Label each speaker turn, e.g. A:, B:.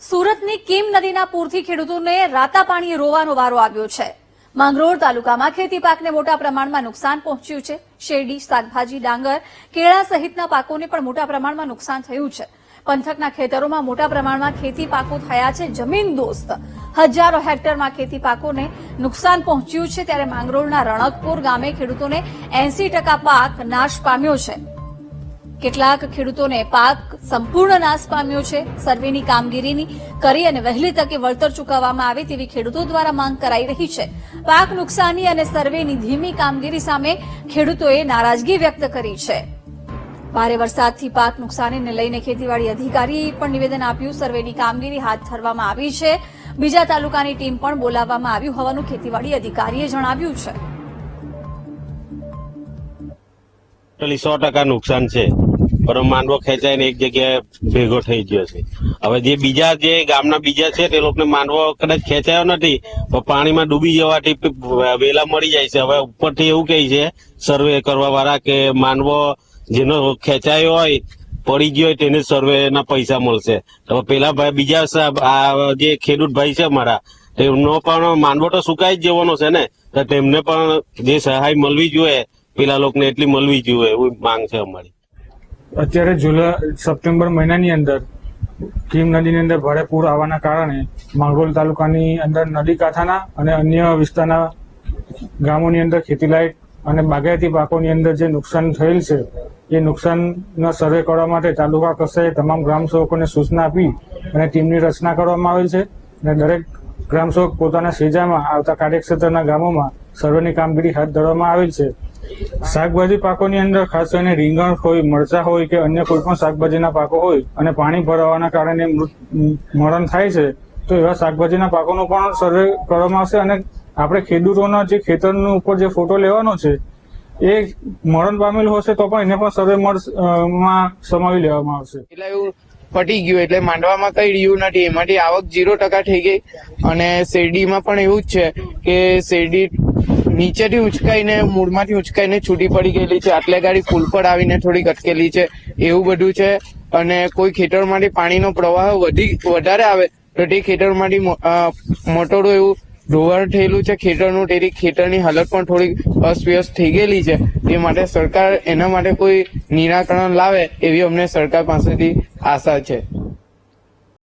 A: સુરતની કીમ નદીના પૂરથી ખેડૂતોને રાતા પાણીએ રોવાનો વારો આવ્યો છે. માંગરોળ તાલુકામાં ખેતી પાકને મોટા પ્રમાણમાં નુકસાન પહોંચ્યું છે. શેરડી, શાકભાજી, ડાંગર, કેળા સહિતના પાકોને પણ મોટા પ્રમાણમાં નુકસાન થયું છે. પંથકના ખેતરોમાં મોટા પ્રમાણમાં ખેતી પાકો થયા છે. જમીન દોસ્ત. હજારો હેક્ટરમાં ખેતી પાકોને નુકસાન પહોંચ્યું છે ત્યારે માંગરોળના રણકપુર ગામે ખેડૂતોને એસી ટકા પાક નાશ પામ્યો છે. કેટલાક ખેડૂતોને પાક સંપૂર્ણ નાશ પામ્યો છે. સર્વેની કામગીરીની કરી અને વહેલી તકે વળતર ચૂકવવામાં આવે તેવી ખેડૂતો દ્વારા માંગ કરાઈ રહી છે. પાક નુકસાની અને સર્વેની ધીમી કામગીરી સામે ખેડૂતોએ નારાજગી વ્યક્ત કરી છે. ભારે વરસાદથી પાક નુકસાનીને લઈને ખેતીવાડી અધિકારીએ પણ નિવેદન આપ્યું. સર્વેની કામગીરી હાથ ધરવામાં આવી છે. બીજા તાલુકાની ટીમ પણ બોલાવવામાં આવ્યું હોવાનું ખેતીવાડી અધિકારીએ જણાવ્યું છે.
B: સો ટકા નુકસાન છે. પણ માંડવો ખેંચાઈને એક જગ્યાએ ભેગો થઈ ગયો છે. હવે જે બીજા જે ગામના બીજા છે તે લોકોને માંડવો કદાચ ખેંચાયો નથી, પણ પાણીમાં ડૂબી જવાથી વેલા મળી જાય છે. હવે ઉપરથી એવું કહે છે સર્વે કરવા વાળા કે માંડવો જેનો ખેંચાયો હોય, પડી ગયો હોય તેને સર્વે ના પૈસા મળશે. હવે પેલા ભાઈ બીજા આ જે ખેડૂત ભાઈ છે મારા, તેમનો પણ માંડવો તો સુકાઈ જ જવાનો છે ને, તો તેમને પણ જે સહાય મળવી જોઈએ, પેલા લોકોને એટલી મળવી જોઈએ, એવી માંગ છે અમારી.
C: અત્યારે જુલાઈ સપ્ટેમ્બર મહિનાની અંદર કીમ નદીની અંદર ભારે પૂર આવવાના કારણે માંગોલ તાલુકાની અંદર નદી કાંઠાના અને અન્ય વિસ્તારના ગામોની અંદર ખેતીલાયક અને બાગાયતી પાકોની અંદર જે નુકસાન થયેલ છે, એ નુકસાનનો સર્વે કરવા માટે તાલુકા કક્ષાએ તમામ ગ્રામસેવકોને સૂચના આપી અને ટીમની રચના કરવામાં આવેલ છે અને દરેક ગ્રામસેવક પોતાના સેજામાં આવતા કાર્યક્ષેત્રના ગામોમાં સર્વેની કામગીરી હાથ ધરવામાં આવેલ છે. શાકભાજી પાકોની અંદર ખાસ કરીને રીંગણ હોય, મરચા હોય કે અન્ય કોઈ પણ શાકભાજીના પાકો હોય અને પાણી ભરાવાના કારણે મરણ થાય છે, તો એવા શાકભાજીના પાકોનો પણ સર્વે કરવામાં આવશે અને આપણે ખેડૂતોના જે ખેતરનું ઉપર જે ફોટો લેવાનો છે, એ મરણ પામેલું હશે તો પણ એને પણ સર્વે માં સમાવી લેવામાં આવશે.
D: એટલે એવું પટી ગયું એટલે માંડવામાં કઈ રહ્યું નથી, એમાંથી આવક જીરો ટકા થઈ ગઈ અને શેરડીમાં પણ એવું જ છે કે શેરડી નીચેથી ઉચકાઈને, મૂળમાંથી ઉચકાઈને છૂટી પડી ગયેલી છે. આટલે ગાડી પુલ પર આવીને થોડીક અટકેલી છે. એવું બધું છે. અને કોઈ ખેતરમાંથી પાણીનો પ્રવાહ વધી, વધારે આવે, તો તે ખેતરમાંથી મોટોડું એવું ધોવાણ થયેલું છે. ખેતરનું, તેથી ખેતરની હાલત પણ થોડી અસ્વ્યસ્ત થઈ ગયેલી છે. તે માટે સરકાર એના માટે કોઈ નિરાકરણ લાવે, એવી અમને સરકાર પાસેથી આશા છે.